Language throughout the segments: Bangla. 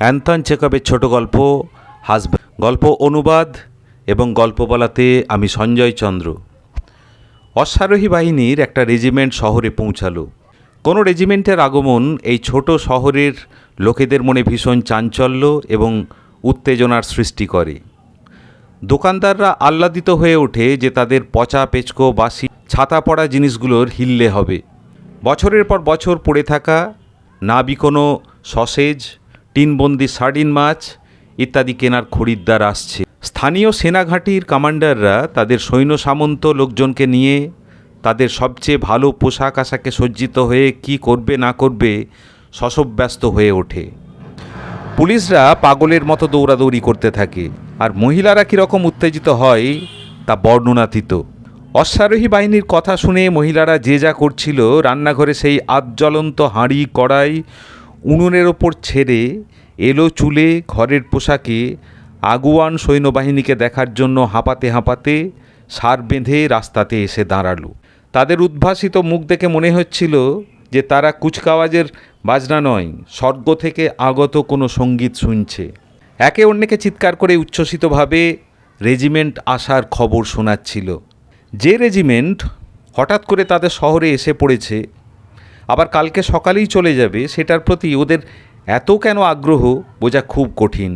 অ্যান্থন চেকবের ছোট গল্প হাসব্যান্ড গল্প অনুবাদ এবং গল্প বলাতে আমি সঞ্জয় চন্দ্র। অশ্বারোহী বাহিনীর একটা রেজিমেন্ট শহরে পৌঁছালো। কোনো রেজিমেন্টের আগমন এই ছোট শহরের লোকেদের মনে ভীষণ চাঞ্চল্য এবং উত্তেজনার সৃষ্টি করে। দোকানদাররা আহ্লাদিত হয়ে ওঠে যে তাদের পচা পেচকো বাসি ছাতা পড়া জিনিসগুলোর হিললে হবে। বছরের পর বছর পড়ে থাকা না বিকোনো সসেজ টিনবন্দি সার্ডিন মাছ ইত্যাদি কেনার খরিদ্দার আসছে। স্থানীয় সেনাঘাঁটির কমান্ডাররা তাদের সৈন্য সামন্ত লোকজনকে নিয়ে তাদের সবচেয়ে ভালো পোশাক আশাকে সজ্জিত হয়ে কি করবে না করবে শশব্যস্ত হয়ে ওঠে। পুলিশরা পাগলের মতো দৌড়াদৌড়ি করতে থাকে আর মহিলারা কীরকম উত্তেজিত হয় তা বর্ণনাতীত। অশ্বারোহী বাহিনীর কথা শুনে মহিলারা যে যা করছিল রান্নাঘরে সেই আজ্বলন্ত হাঁড়ি, কড়াই উনুনের ওপর ছেড়ে এলো চুলে ঘরের পোশাকে আগুয়ান সৈন্যবাহিনীকে দেখার জন্য হাঁপাতে হাঁপাতে সার বেঁধে রাস্তাতে এসে দাঁড়াল। তাদের উদ্ভাসিত মুখ দেখে মনে হচ্ছিল যে তারা কুচকাওয়াজের বাজনা নয়, স্বর্গ থেকে আগত কোনো সংগীত শুনছে। একে অন্যকে চিৎকার করে উচ্ছ্বসিতভাবে রেজিমেন্ট আসার খবর শোনাচ্ছিল। যে রেজিমেন্ট হঠাৎ করে তাদের শহরে এসে পড়েছে আবার কালকে সকালেই চলে যাবে, সেটার প্রতি ওদের এত কেন আগ্রহ? বোঝা খুব কঠিন।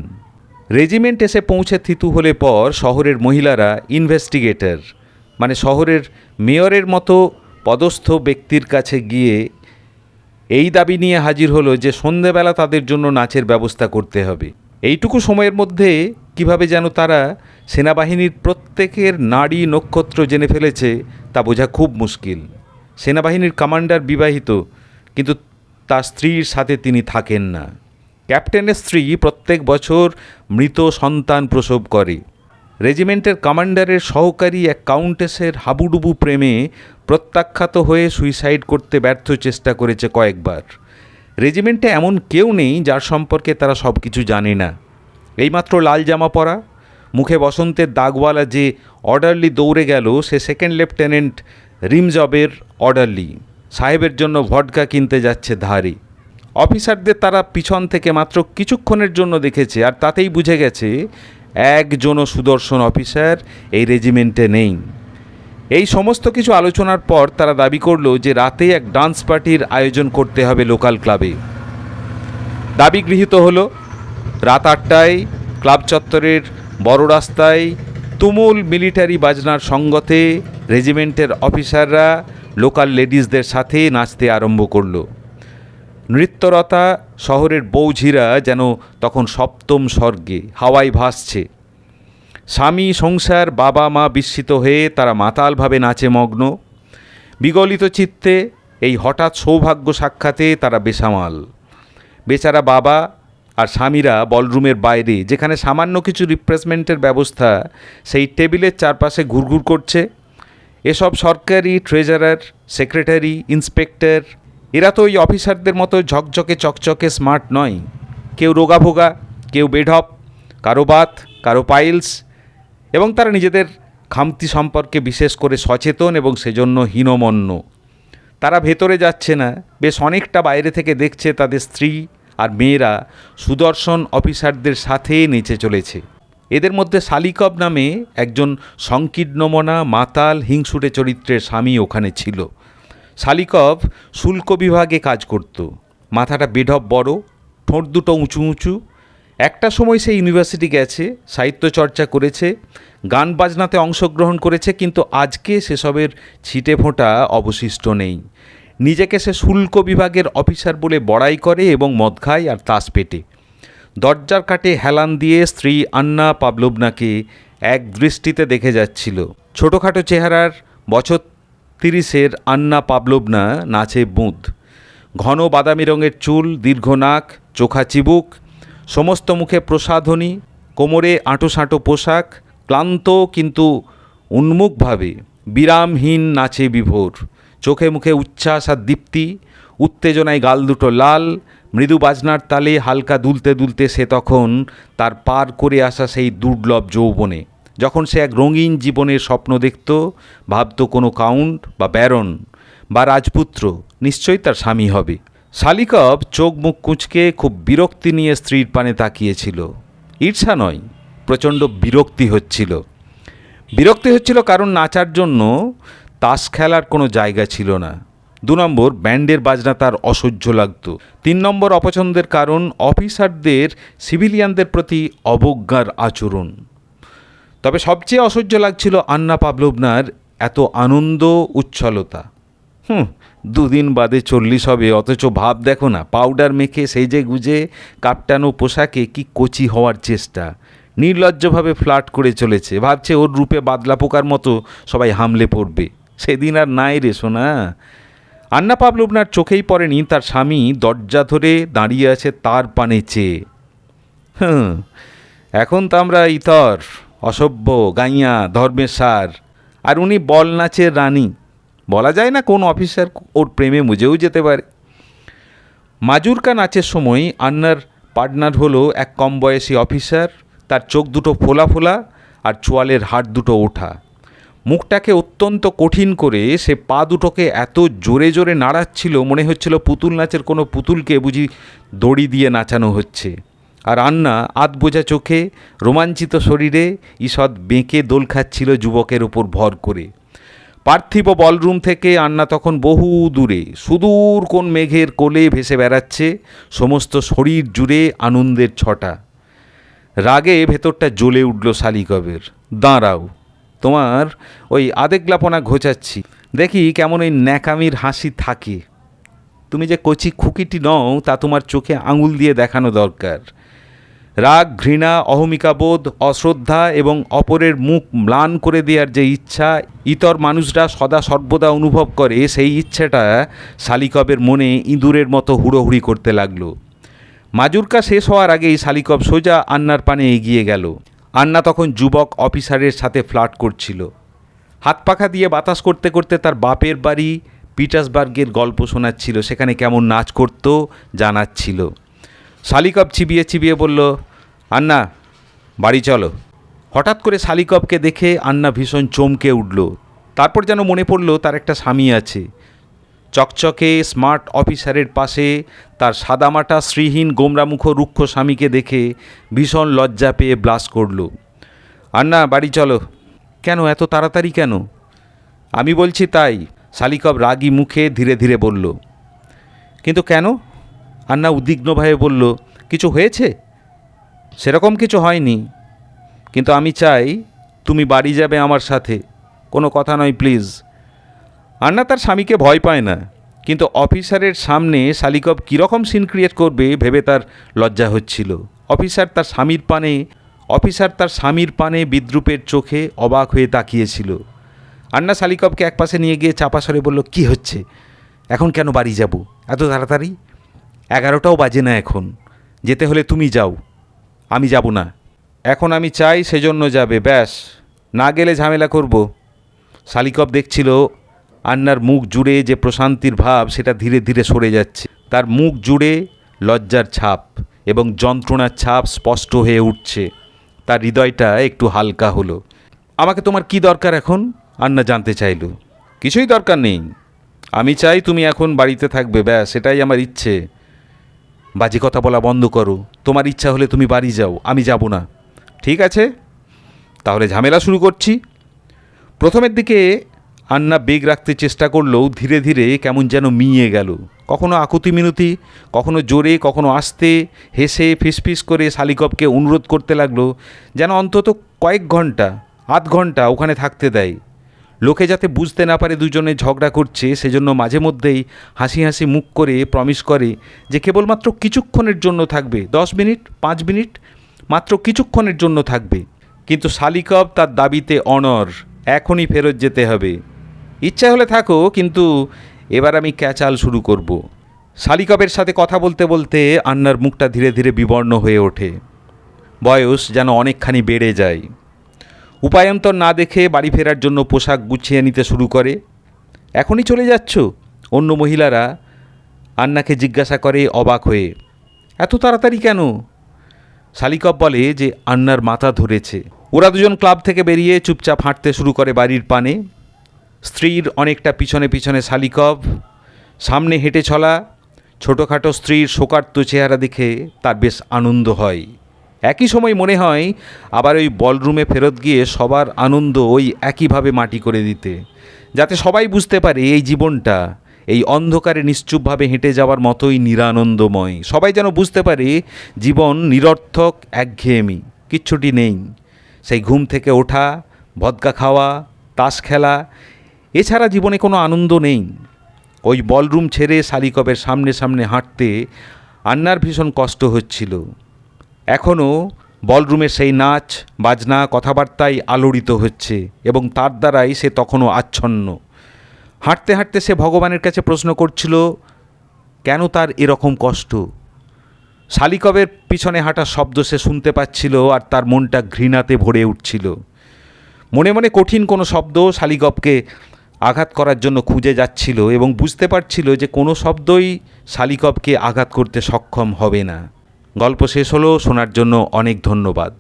রেজিমেন্ট এসে পৌঁছে থিতু হলে পর শহরের মহিলারা ইনভেস্টিগেটর মানে শহরের মেয়রের মতো পদস্থ ব্যক্তির কাছে গিয়ে এই দাবি নিয়ে হাজির হলো যে সন্ধেবেলা তাদের জন্য নাচের ব্যবস্থা করতে হবে। এইটুকু সময়ের মধ্যে কীভাবে যেন তারা সেনাবাহিনীর প্রত্যেকের নারী নক্ষত্র জেনে ফেলেছে, তা বোঝা খুব মুশকিল। সেনাবাহিনীর কমান্ডার বিবাহিত, কিন্তু তার স্ত্রীর সাথে তিনি থাকেন না। ক্যাপ্টেনের স্ত্রী প্রত্যেক বছর মৃত সন্তান প্রসব করে। রেজিমেন্টের কমান্ডারের সহকারী এক কাউন্টেসের হাবুডুবু প্রেমে প্রত্যাখ্যাত হয়ে সুইসাইড করতে ব্যর্থ চেষ্টা করেছে কয়েকবার। রেজিমেন্টে এমন কেউ নেই যার সম্পর্কে তারা সব কিছু জানে না। এইমাত্র লাল জামা পরা, মুখে বসন্তের দাগওয়ালা যে অর্ডারলি দৌড়ে গেল, সে সেকেন্ড লেফটেন্যান্ট রিমজবের অর্ডারলি সাহেবের জন্য ভডকা কিনতে যাচ্ছে ধারে। অফিসারদের তারা পিছন থেকে মাত্র কিছুক্ষণের জন্য দেখেছে, আর তাতেই বুঝে গেছে, একজনও সুদর্শন অফিসার এই রেজিমেন্টে নেই। এই সমস্ত কিছু আলোচনার পর তারা দাবি করল যে রাতে এক ডান্স পার্টির আয়োজন করতে হবে লোকাল ক্লাবে দাবি গৃহীত হলো, রাত আটটায় ক্লাব চত্বরের বড় রাস্তায় তুমুল মিলিটারি বাজনার সঙ্গতে রেজিমেন্টের অফিসাররা লোকাল লেডিসদের সাথে নাচতে আরম্ভ করল। নৃত্যরতা শহরের বৌঝিরা যেন তখন সপ্তম স্বর্গে হাওয়ায় ভাসছে। স্বামী, সংসার, বাবা, মা বিস্মিত হয়ে তারা মাতালভাবে নাচে মগ্ন। বিগলিত চিত্তে এই হঠাৎ সৌভাগ্য সাক্ষাতে তারা বেসামাল। বেচারা বাবা আর স্বামীরা বলরুমের বাইরে, যেখানে সামান্য কিছু রিপ্লেসমেন্টের ব্যবস্থা, সেই টেবিলের চারপাশে ঘুরঘুর করছে। এসব সরকারি ট্রেজারার সেক্রেটারি ইন্সপেক্টর এরা তো ওই অফিসারদের মতো ঝকঝকে, চকচকে স্মার্ট নয়। কেউ রোগাভোগা, কেউ বেঢপ, কারও বাত, কারও পাইলস এবং তারা নিজেদের খামতি সম্পর্কে বিশেষ করে সচেতন এবং সেজন্য হীনমন্য। তারা ভেতরে যাচ্ছে না, বেশ অনেকটা বাইরে থেকে দেখছে তাদের স্ত্রী আর মেয়েরা সুদর্শন অফিসারদের সাথে নেচে চলেছে। এদের মধ্যে শালিকব নামে একজন সংকীর্ণমনা মাতাল হিংসুটে চরিত্রের স্বামী ওখানে ছিল। শালিকভ শুল্ক বিভাগে কাজ করত। মাথাটা বেঢপ বড়, ঠোঁট দুটো উঁচু উঁচু। একটা সময় সে ইউনিভার্সিটি গেছে সাহিত্য চর্চা করেছে, গান বাজনাতে অংশগ্রহণ করেছে, কিন্তু আজকে সেসবের ছিটে ফোঁটা অবশিষ্ট নেই। নিজেকে সে শুল্ক বিভাগের অফিসার বলে বড়াই করে এবং মদ খায় আর তাস পেটে। দরজার কাটে হেলান দিয়ে স্ত্রী আন্না পাবলোবনাকে এক দৃষ্টিতে দেখে যাচ্ছিল। ছোটোখাটো চেহারার বছর তিরিশের আন্না পাবলোবনা নাচে বুঁদ। ঘন বাদামি রঙের চুল, দীর্ঘ নাক, চোখা চিবুক, সমস্ত মুখে প্রসাধনী, কোমরে আঁটো পোশাক, ক্লান্ত কিন্তু উন্মুখভাবে বিরামহীন নাচে বিভোর। চোখে মুখে উচ্ছ্বাস আর দীপ্তি, উত্তেজনায় গাল দুটো লাল মৃদু বাজনার তালে হালকা দুলতে দুলতে সে তখন তার পার করে আসা সেই দুর্লভ যৌবনে। যখন সে এক রঙিন জীবনের স্বপ্ন দেখত, ভাবত কোনো কাউন্ট বা ব্যারন বা রাজপুত্র নিশ্চয়ই তার স্বামী হবে। শালিকব চোখ মুখ কুঁচকে খুব বিরক্তি নিয়ে স্ত্রীর পানে তাকিয়েছিল। ঈর্ষা নয়, প্রচণ্ড বিরক্তি হচ্ছিল। বিরক্তি হচ্ছিল কারণ নাচার জন্য তাস খেলার কোনো জায়গা ছিল না। দু নম্বর, ব্যান্ডের বাজনা তার অসহ্য লাগতো। তিন নম্বর, অপছন্দের কারণ, অফিসারদের, সিভিলিয়ানদের প্রতি অবজ্ঞার আচরণ। তবে সবচেয়ে অসহ্য লাগছিল আন্না পাবলবনার এত আনন্দ, উচ্ছলতা। হুম, দুদিন বাদে চল্লিশ হবে, অথচ ভাব দেখো না, পাউডার মেখে সেজে গুজে কাপটানো পোশাকে কি কচি হওয়ার চেষ্টা। নির্লজ্জভাবে ফ্লার্ট করে চলেছে, ভাবছে ওর রূপে বাদলা পোকার মতো সবাই হামলে পড়বে। সেদিন আর নাই রে শোনা আন্না পাবলবনার চোখেই পড়েনি তার স্বামী, দরজা ধরে দাঁড়িয়ে আছে তার পানে চেয়ে। হুম, এখন তো আমরা ইতর, অসভ্য, গাইয়া, ধর্মের সার। আর উনি বল নাচের রানী। বলা যায় না কোন অফিসার ওর প্রেমে মুজেও যেতে পারে। মাজুরকা নাচের সময় আন্নার পার্টনার হলো এক কম বয়সী অফিসার, তার চোখ দুটো ফোলা ফোলা আর চোয়ালের হাড় দুটো ওঠা। মুখটাকে অত্যন্ত কঠিন করে সে পা দুটোকে এত জোরে জোরে নাড়াচ্ছিল, মনে হচ্ছিল পুতুল নাচের কোনো পুতুলকে বুঝি দড়ি দিয়ে নাচানো হচ্ছে। আর আন্না আধবোঝা চোখে রোমাঞ্চিত শরীরে ঈষৎ বেঁকে দোল খাচ্ছিল যুবকের ওপর ভর করে। পার্থিব বলরুম থেকে আন্না তখন বহু দূরে, সুদূর কোন মেঘের কোলে ভেসে বেড়াচ্ছে, সমস্ত শরীর জুড়ে আনন্দের ছটা। রাগে ভেতরটা জ্বলে উঠল শালিকবের। দাঁড়াও। তোমার ওই আদেগলাপনা ঘোচাচ্ছি। দেখি কেমন ওই ন্যাকামির হাসি থাকে। তুমি যে কচি খুকিটি নও, তা তোমার চোখে আঙুল দিয়ে দেখানো দরকার। রাগ, ঘৃণা, অহমিকাবোধ, অশ্রদ্ধা এবং অপরের মুখ ম্লান করে দেওয়ার যে ইচ্ছা, ইতর মানুষরা সদা সর্বদা অনুভব করে সেই ইচ্ছেটা শালিকবের মনে ইঁদুরের মতো হুড়োহুড়ি করতে লাগল। মাজুরকা শেষ হওয়ার আগেই শালিকব সোজা আন্নার পানে এগিয়ে গেল। আন্না তখন যুবক অফিসারের সাথে ফ্লার্ট করছিল। হাত পাখা দিয়ে বাতাস করতে করতে তার বাপের বাড়ি পিটার্সবার্গের গল্প শোনাচ্ছিল, সেখানে কেমন নাচ করতো জানাচ্ছিল। শালিকব চিবিয়ে চিবিয়ে বলল, আন্না, বাড়ি চলো। হঠাৎ করে শালিকবকে দেখে আন্না ভীষণ চমকে উঠল। তারপর যেন মনে পড়ল তার একটা স্বামী আছে। চকচকে স্মার্ট অফিসারের পাশে তার সাদামাটা শ্রীহীন গোমরামুখ রুক্ষ স্বামীকে দেখে ভীষণ লজ্জা পেয়ে ব্লাস করল। আন্না, বাড়ি চলো। কেন, এত তাড়াতাড়ি কেন? আমি বলছি তাই, শালিকব রাগী মুখে ধীরে ধীরে বলল। কিন্তু কেন? আন্না উদ্বিগ্নভাবে বলল, কিছু হয়েছে? সেরকম কিছু হয়নি। কিন্তু আমি চাই তুমি বাড়ি যাবে আমার সাথে। কোনো কথা নয়, প্লিজ। আন্না তার স্বামীকে ভয় পায় না, কিন্তু অফিসারের সামনে শালিকব কীরকম সিন ক্রিয়েট করবে ভেবে তার লজ্জা হচ্ছিল। অফিসার তার স্বামীর পানে, অফিসার তার স্বামীর পানে বিদ্রুপের চোখে অবাক হয়ে তাকিয়েছিল। আন্না শালিকবকে একপাশে নিয়ে গিয়ে চাপাসরে বলল, কি হচ্ছে? এখন কেন বাড়ি যাব? এত তাড়াতাড়ি? এগারোটাও বাজে না এখন। যেতে হলে তুমি যাও। আমি যাব না। এখন আমি চাই সেজন্য যাবে, ব্যাস। না গেলে ঝামেলা করব। শালিকব দেখছিল আন্নার মুখ জুড়ে যে প্রশান্তির ভাব, সেটা ধীরে ধীরে সরে যাচ্ছে। তার মুখ জুড়ে লজ্জার ছাপ এবং যন্ত্রণার ছাপ স্পষ্ট হয়ে উঠছে। তার হৃদয়টা একটু হালকা হলো। আমাকে তোমার কি দরকার এখন? আন্না জানতে চাইল। কিছুই দরকার নেই। আমি চাই তুমি এখন বাড়িতে থাকবে, ব্যাস, সেটাই আমার ইচ্ছে। বাজে কথা বলা বন্ধ করো। তোমার ইচ্ছা হলে তুমি বাড়ি যাও, আমি যাব না। ঠিক আছে? তাহলে ঝামেলা শুরু করছি। প্রথমের দিকে আন্না বেগ রাখতে চেষ্টা করলেও ধীরে ধীরে কেমন যেন মিয়ে গেল। কখনো আকুতি মিনতি, কখনো জোরে, কখনো আস্তে হেসে ফিসফিস করে শালিকবকে অনুরোধ করতে লাগল, যেন অন্তত কয়েক ঘণ্টা, আধ ঘণ্টা ওখানে থাকতে দেয়। লোকে যাতে বুঝতে না পারে দুজনে ঝগড়া করছে, সেজন্য মাঝে মধ্যেই হাসি হাসি মুখ করে প্রমিস করে যে কেবলমাত্র কিছুক্ষণের জন্য থাকবে, দশ মিনিট, পাঁচ মিনিট, মাত্র কিছুক্ষণের জন্য থাকবে। কিন্তু শালিকব তার দাবিতে অনর এখনই ফেরত যেতে হবে। ইচ্ছা হলে থাকো, কিন্তু এবার আমি ক্যাচাল শুরু করব। শালিকবের সাথে কথা বলতে বলতে আন্নার মুখটা ধীরে ধীরে বিবর্ণ হয়ে ওঠে। বয়স যেন অনেকখানি বেড়ে যায়। উপায়ন্তর না দেখে বাড়ি ফেরার জন্য পোশাক গুছিয়ে নিতে শুরু করে। এখনই চলে যাচ্ছ? অন্য মহিলারা আন্নাকে জিজ্ঞাসা করে অবাক হয়ে, এত তাড়াতাড়ি কেন? শালিকব বলে যে আন্নার মাথা ধরেছে। ওরা দুজন ক্লাব থেকে বেরিয়ে চুপচাপ হাঁটতে শুরু করে বাড়ির পানে। স্ত্রীর অনেকটা পিছনে পিছনে শালিকব, সামনে হেঁটে চলা, ছোটোখাটো স্ত্রীর শোকার্ত চেহারা দেখে তার বেশ আনন্দ হয়। একই সময় মনে হয় আবার ওই বলরুমে ফেরত গিয়ে সবার আনন্দ ওই একইভাবে মাটি করে দিতে, যাতে সবাই বুঝতে পারে এই জীবনটা, এই অন্ধকারে নিশ্চুপভাবে হেঁটে যাওয়ার মতোই নিরানন্দময়। সবাই যেন বুঝতে পারে জীবন নিরর্থক, একঘেয়েমি, কিচ্ছুটি নেই। সেই ঘুম থেকে ওঠা, ভদকা খাওয়া, তাস খেলা এছাড়া জীবনে কোনো আনন্দ নেই। ওই বলরুম ছেড়ে শালিকবের সামনে সামনে হাঁটতে আন্নার ভীষণ কষ্ট হচ্ছিল। এখনও বলরুমের সেই নাচ, বাজনা কথাবার্তায় আলোড়িত হচ্ছে এবং তার দ্বারাই সে তখনও আচ্ছন্ন। হাঁটতে হাঁটতে সে ভগবানের কাছে প্রশ্ন করছিল, কেন তার এরকম কষ্ট? শালিকবের পিছনে হাঁটা শব্দ সে শুনতে পাচ্ছিল আর তার মনটা ঘৃণাতে ভরে উঠছিল। মনে মনে কঠিন কোনো শব্দ শালিকবকে আঘাত করার জন্য খুঁজে যাচ্ছিল এবং বুঝতে পারছিল যে কোনো শব্দই শালিকবকে আঘাত করতে সক্ষম হবে না। গল্প শেষ হলো, শোনার জন্য অনেক ধন্যবাদ।